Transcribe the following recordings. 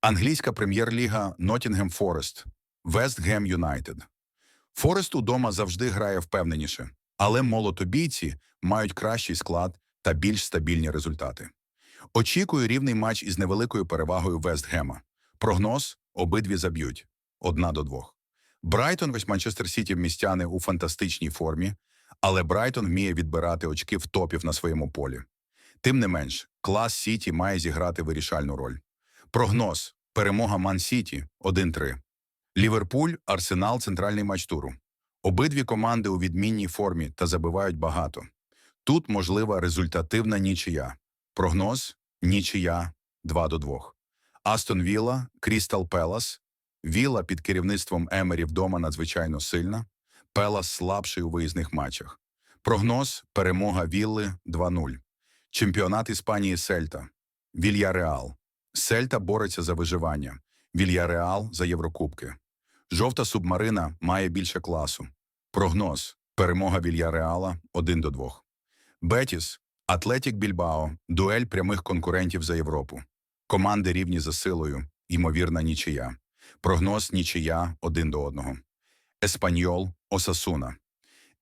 Англійська прем'єр-ліга Ноттінгем Форест, Вест Гем Юнайтед. Форест удома завжди грає впевненіше, але молотобійці мають кращий склад та більш стабільні результати. Очікую рівний матч із невеликою перевагою Вест Гема. Прогноз – обидві заб'ють. Одна до двох. Брайтон весь Манчестер Сіті містяни у фантастичній формі, але Брайтон вміє відбирати очки в топів на своєму полі. Тим не менш, клас Сіті має зіграти вирішальну роль. Прогноз – перемога Ман-Сіті 1-3. Ліверпуль – Арсенал – центральний матч туру. Обидві команди у відмінній формі та забивають багато. Тут можлива результативна нічия. Прогноз – нічия 2 до 2. Астон Вілла, Крістал Пелас. Вілла під керівництвом Емері вдома надзвичайно сильна. Пелас слабший у виїзних матчах. Прогноз – перемога Вілли 2-0. Чемпіонат Іспанії Сельта. Вільяреал. Сельта бореться за виживання. Вільяреал за Єврокубки. Жовта субмарина має більше класу. Прогноз – перемога Вільяреала 1 до 2. Бетіс, Атлетік Більбао, дуель прямих конкурентів за Європу. Команди рівні за силою, ймовірна нічия. Прогноз нічия 1 до 1. Еспаньол, Осасуна.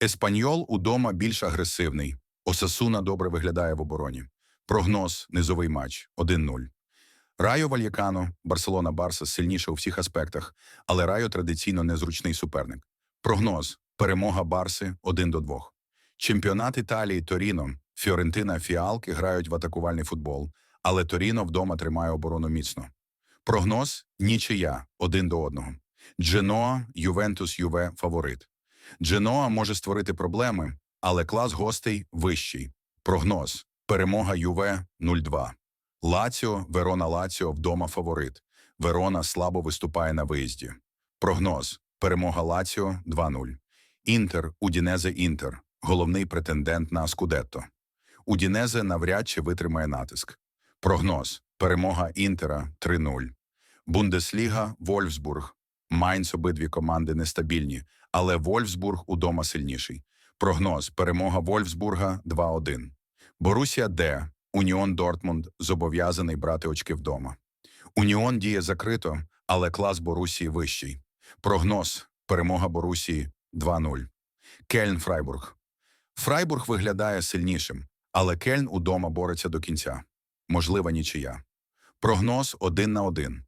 Еспаньол удома більш агресивний. Осасуна добре виглядає в обороні. Прогноз низовий матч 1-0. Райо Вальякано, Барселона Барса сильніша у всіх аспектах, але Райо традиційно незручний суперник. Прогноз перемога Барси 1 до 2. Чемпіонат Італії Торіно, Фіорентина Фіалки грають в атакувальний футбол, але Торіно вдома тримає оборону міцно. Прогноз нічия 1 до 1. Дженоа, Ювентус Юве фаворит. Дженоа може створити проблеми, але клас гостей вищий. Прогноз перемога Юве 0-2. Лаціо, Верона Лаціо вдома фаворит. Верона слабо виступає на виїзді. Прогноз перемога Лаціо 2-0. Інтер, Удінезе Інтер, головний претендент на Скудетто. Удінезе навряд чи витримає натиск. Прогноз перемога Інтера 3-0. Бундесліга, Вольфсбург. Майнц обидві команди нестабільні, але Вольфсбург удома сильніший. Прогноз перемога Вольфсбурга 2-1. Борусія Д. Уніон Дортмунд зобов'язаний брати очки вдома. Уніон діє закрито, але клас Борусії вищий. Прогноз перемога Борусії 2-0. Кельн Фрайбург. Фрайбург виглядає сильнішим, але Кельн удома бореться до кінця. Можлива нічия. Прогноз 1 на 1.